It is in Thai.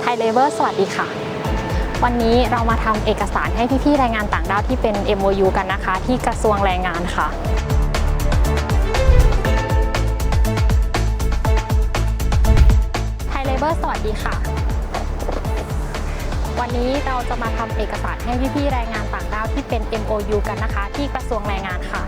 ไทยเลเวอร์สวัสดีค่ะ วันนี้เรามาทำเอกสารให้พี่ๆแรงงานต่างด้าวที่เป็น MOU กันนะคะ ที่กระทรวงแรงงานค่ะไทยเลเวอร์สวัสดีค่ะ วันนี้เราจะมาทำเอกสารให้พี่ๆแรงงานต่างด้าวที่เป็น MOU กันนะคะ ที่กระทรวงแรงงานค่ะ